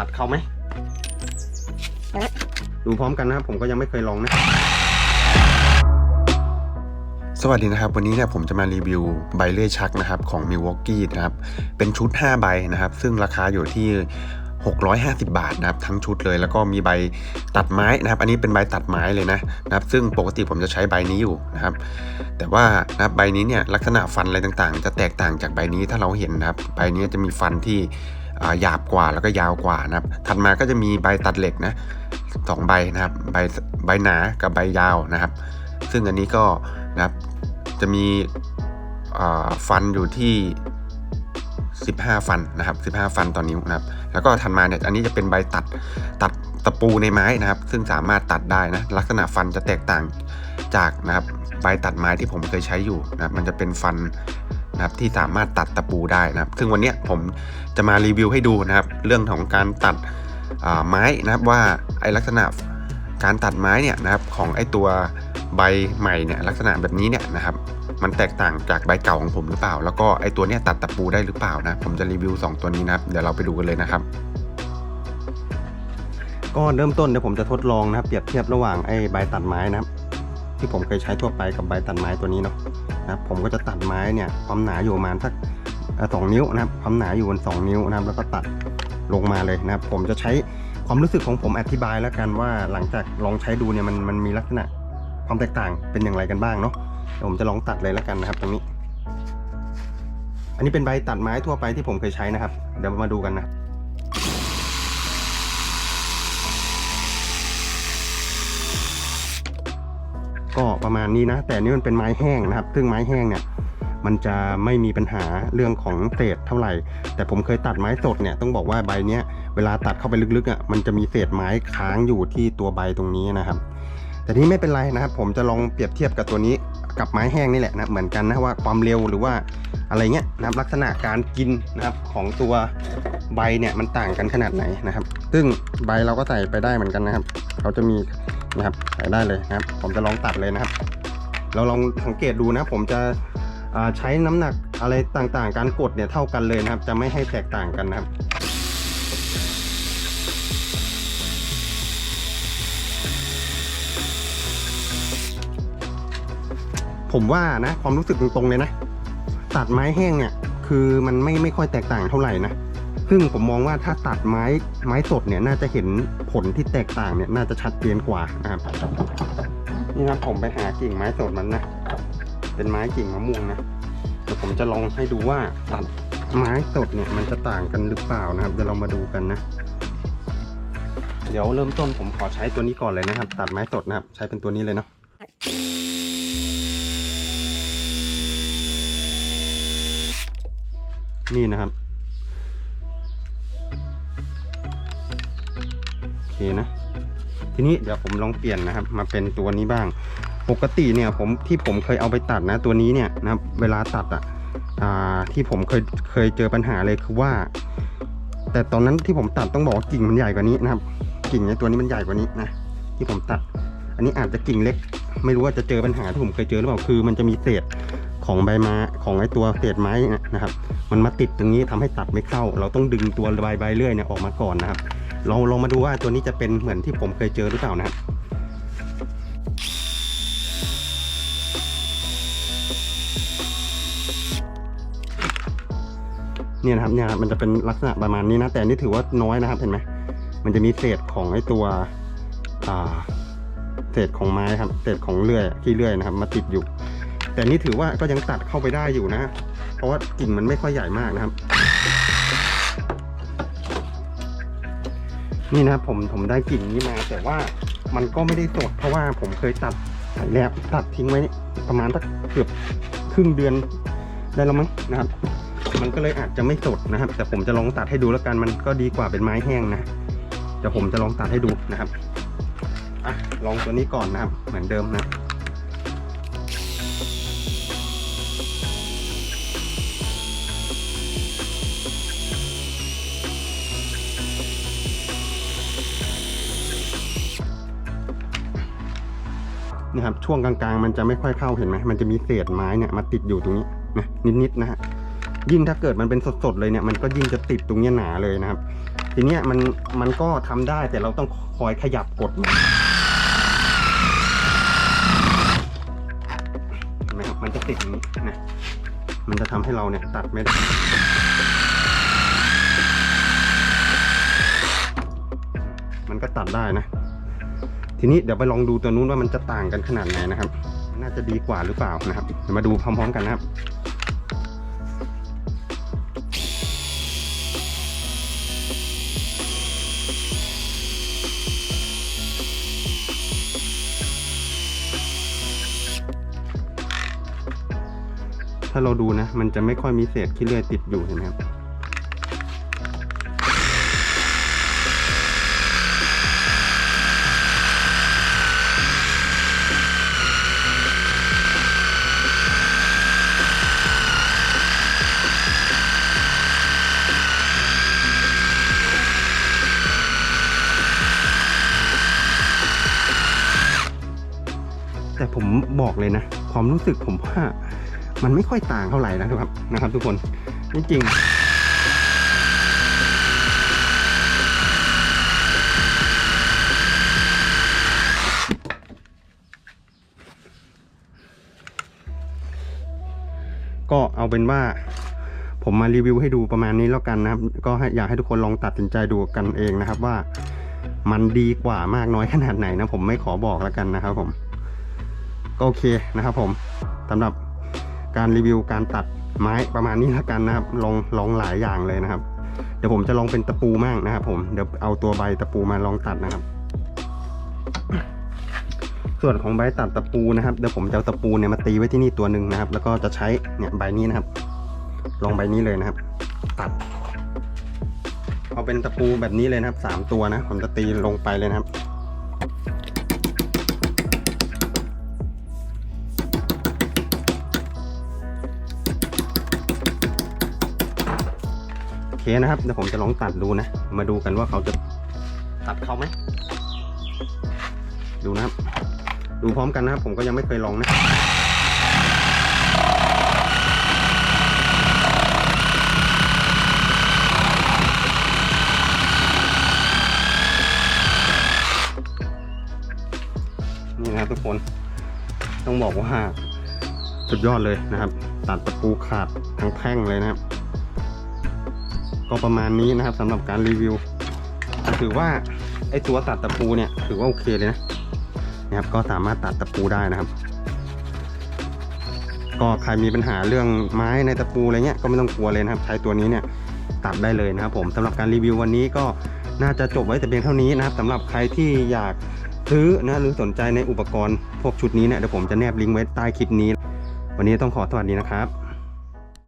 ตัดเข้าไหมดูพร้อมกันนะครับ ผมก็ยังไม่เคยลองนะ สวัสดีนะครับ วันนี้เนี่ยผมจะมารีวิวใบเลื่อยชักนะครับของ Milwaukee นะครับ เป็นชุด 5 ใบนะครับ ซึ่งราคาอยู่ที่ 650 บาทนะครับทั้งชุดเลย แล้วก็มีใบตัดไม้นะครับ อันนี้เป็นใบตัดไม้เลยนะนะครับ ซึ่งปกติผมจะใช้ใบนี้อยู่นะครับ แต่ว่านะครับใบนี้เนี่ยลักษณะฟันอะไรต่างๆ จะแตกต่างจากใบนี้ถ้าเราเห็นนะครับ ใบนี้จะมีฟันที่อ่า หยาบกว่าแล้วก็ยาวกว่านะครับ ถัดมาก็จะมีใบตัดเหล็กนะสองใบนะครับใบใบหนากับใบยาวนะครับ ซึ่งอันนี้ก็นะครับจะมีฟันอยู่ที่ 15 ฟันนะครับ 15 ฟันต่อนนิ้วนะครับ แล้วก็ถัดมาเนี่ยอันนี้จะเป็นใบตัดตัดตะปูในไม้นะครับ ซึ่งสามารถตัดได้นะลักษณะฟันจะแตกต่างจากนะครับใบตัดไม้ที่ผมเคยใช้อยู่นะครับมันจะเป็นฟัน นะครับที่สามารถตัดตะปูได้นะครับ ซึ่งวันนี้ผมจะมารีวิวให้ดูนะครับ เรื่องของการตัดไม้นะครับว่าไอลักษณะการตัดไม้เนี่ยนะครับของไอตัวใบใหม่เนี่ยลักษณะแบบนี้เนี่ยนะครับมันแตกต่างจากใบเก่าของผมหรือเปล่า แล้วก็ไอตัวเนี้ยตัดตะปูได้หรือเปล่านะผมจะรีวิว 2 ตัวนี้นะครับเดี๋ยวเราไปดูกันเลยนะครับ ก็เริ่มต้นเดี๋ยวผมจะทดลองนะครับเปรียบเทียบระหว่างไอ้ใบตัดไม้นะครับที่ผมเคยใช้ทั่วไปกับใบตัดไม้ตัวนี้เนาะ นะครับ ผมก็จะตัดไม้เนี่ยความหนาอยู่ประมาณสักสองนิ้วนะครับ ความหนาอยู่บนสองนิ้วนะครับ แล้วก็ตัดลงมาเลยนะครับ ผมจะใช้ความรู้สึกของผมอธิบายแล้วกันว่าหลังจากลองใช้ดูเนี่ยมันมันมีลักษณะความแตกต่างเป็นอย่างไรกันบ้างเนาะเดี๋ยวผมจะลองตัดเลยแล้วกันนะครับ ตรงนี้ อันนี้เป็นใบตัดไม้ทั่วไปที่ผมเคยใช้นะครับ เดี๋ยวมาดูกันนะ ประมาณนี้นะ แต่นี่มันเป็นไม้แห้งนะครับ ซึ่งไม้แห้งเนี่ยมันจะไม่มีปัญหาเรื่องของเศษเท่าไหร่ แต่ผมเคยตัดไม้สดเนี่ยต้องบอกว่าใบเนี้ยเวลาตัดเข้าไปลึกๆอะมันจะมีเศษไม้ค้างอยู่ที่ตัวใบตรงนี้นะครับ แต่นี่ไม่เป็นไรนะครับ ผมจะลองเปรียบเทียบกับตัวนี้กับไม้แห้งนี่แหละนะเหมือนกันนะว่าความเร็วหรือว่าอะไรเงี้ยนะครับลักษณะการกินนะครับของตัวใบเนี่ยมันต่างกันขนาดไหนนะครับ ซึ่งใบเราก็ใส่ไปได้เหมือนกันนะครับเขาจะมี นะครับใส่ได้เลยนะครับ ผมจะลองตัดเลยนะครับ เราลองสังเกตดูนะผมจะใช้น้ำหนักอะไรต่างๆ การกดเนี่ยเท่ากันเลยนะครับ จะไม่ให้แตกต่างกันนะครับผมว่านะความรู้สึกตรงๆเลยนะ ตัดไม้แห้งเนี่ย คือมันไม่ไม่ค่อยแตกต่างเท่าไหร่นะ ซึ่งผมมองว่าถ้าตัดไม้ไม้สดเนี่ยน่าจะเห็นผลที่แตกต่างเนี่ยน่าจะชัดเจนกว่านะครับนี่นะผมไปหากิ่งไม้สดมันนะเป็นไม้กิ่งมะม่วงนะเดี๋ยวผมจะลองให้ดูว่าตัดไม้สดเนี่ยมันจะต่างกันหรือเปล่านะครับเดี๋ยวเรามาดูกันนะ เดี๋ยวเริ่มต้นผมขอใช้ตัวนี้ก่อนเลยนะครับ ตัดไม้สดนะครับ ใช้เป็นตัวนี้เลยเนาะนี่นะครับ นะ ทีนี้เดี๋ยวผมลองเปลี่ยนนะครับ มาเป็นตัวนี้บ้าง ปกติเนี่ยผมที่ผมเคยเอาไปตัดนะ ตัวนี้เนี่ยนะครับเวลาตัดอะอ่าที่ผมเคยเคยเจอปัญหาเลยคือว่า แต่ตอนนั้นที่ผมตัดต้องบอกว่ากิ่งมันใหญ่กว่านี้นะครับ กิ่งในตัวนี้มันใหญ่กว่านี้นะที่ผมตัด อันนี้อาจจะกิ่งเล็ก ไม่รู้ว่าจะเจอปัญหาที่ผมเคยเจอหรือเปล่าคือ มันจะมีเศษของใบไม้ของไอตัวเศษไม้นะครับ มันมาติดตรงนี้ทำให้ตัดไม่เข้า เราต้องดึงตัวใบใบเลื่อยเนี่ยออกมาก่อนนะครับ เราลองมาดูว่าตัวนี้จะเป็นเหมือนที่ผมเคยเจอหรือเปล่านะครับเนี่ยนะครับเนี่ยมันจะเป็นลักษณะประมาณนี้นะ แต่นี่ถือว่าน้อยนะครับเห็นไหมมันจะมีเศษของไอ้ตัวเศษของไม้ครับเศษของเลื่อยขี้เลื่อยนะครับ มาติดอยู่ แต่นี่ถือว่าก็ยังตัดเข้าไปได้อยู่นะ เพราะว่ากิ่งมันไม่ค่อยใหญ่มากนะครับ นี่นะครับผมผมได้กลิ่นนี้มา แต่ว่ามันก็ไม่ได้สดเพราะว่าผมเคยตัดแล้วตัดทิ้งไว้ประมาณสักเกือบครึ่งเดือนได้แล้วมั้งนะครับ มันก็เลยอาจจะไม่สดนะครับ แต่ผมจะลองตัดให้ดูแล้วกันมันก็ดีกว่าเป็นไม้แห้งนะเดี๋ยวผมจะลองตัดให้ดูนะครับอะลองตัวนี้ก่อนนะครับ เหมือนเดิมนะ นี่ครับช่วงกลางๆ มันจะไม่ค่อยเข้าเห็นไหมมันจะมีเศษไม้เนี่ยมาติดอยู่ตรงนี้นะนิดๆนะฮะยิ่งถ้าเกิดมันเป็นสดๆเลยเนี่ยมันก็ยิ่งจะติดตรงเนี้ยหนาเลยนะครับ ทีนี้มันมันก็ทำได้แต่เราต้องคอยขยับกดมันเห็นไหมครับมันจะติดอย่างนี้นะมันจะทำให้เราเนี่ยตัดไม่ได้มันก็ตัดได้นะ ทีนี้เดี๋ยวไปลองดูตัวนู้นว่ามันจะต่างกันขนาดไหนนะครับ น่าจะดีกว่าหรือเปล่านะครับเดี๋ยวมาดูพร้อมๆกันนะครับถ้าเราดูนะ มันจะไม่ค่อยมีเศษขี้เลื่อยติดอยู่เห็นไหมครับ ผมบอกเลยนะ ความรู้สึกผมว่ามันไม่ค่อยต่างเท่าไหร่นะครับนะครับทุกคนนี่จริงก็เอาเป็นว่าผมมารีวิวให้ดูประมาณนี้แล้วกันนะครับ ก็อยากให้ทุกคนลองตัดสินใจดูกันเองนะครับว่ามันดีกว่ามากน้อยขนาดไหนนะผมไม่ขอบอกแล้วกันนะครับผม ก็โอเคนะครับผมสำหรับการรีวิวการตัดไม้ประมาณนี้แล้วกันนะครับ ลองลองหลายอย่างเลยนะครับ เดี๋ยวผมจะลองเป็นตะปูมั่งนะครับ ผมเดี๋ยวเอาตัวใบตะปูมาลองตัดนะครับ ส่วนของใบตัดตะปูนะครับเดี๋ยวผมจะเอาตะปูเนี่ยมาตีไว้ที่นี่ตัวหนึ่งนะครับ แล้วก็จะใช้เนี่ยใบนี้นะครับ ลองใบนี้เลยนะครับ ตัด เอาเป็นตะปูแบบนี้เลยนะครับสามตัวนะ ผมจะตีลงไปเลยนะครับ เคนะครับเดี๋ยวผมจะลองตัดดูนะ มาดูกันว่าเขาจะตัดเขาไหมดูนะครับ ดูพร้อมกันนะครับ ผมก็ยังไม่เคยลองนะนี่นะครับทุกคนต้องบอกว่าสุดยอดเลยนะครับ ตัดตะปูขาดทั้งแท่งเลยนะครับ ก็ประมาณนี้นะครับสำหรับการรีวิว ถือว่าไอตัวตัดตะปูเนี่ยถือว่าโอเคเลยนะนะครับก็สามารถตัดตะปูได้นะครับ ก็ใครมีปัญหาเรื่องไม้ในตะปูอะไรเงี้ยก็ไม่ต้องกลัวเลยนะครับ ใช้ตัวนี้เนี่ยตัดได้เลยนะครับ ผมสำหรับการรีวิววันนี้ก็น่าจะจบไว้แต่เพียงเท่านี้นะครับสำหรับใครที่อยากซื้อนะหรือสนใจในอุปกรณ์พวกชุดนี้เนี่ยเดี๋ยวผมจะแนบลิงก์ไว้ใต้คลิปนี้ วันนี้ต้องขอสวัสดีนะครับ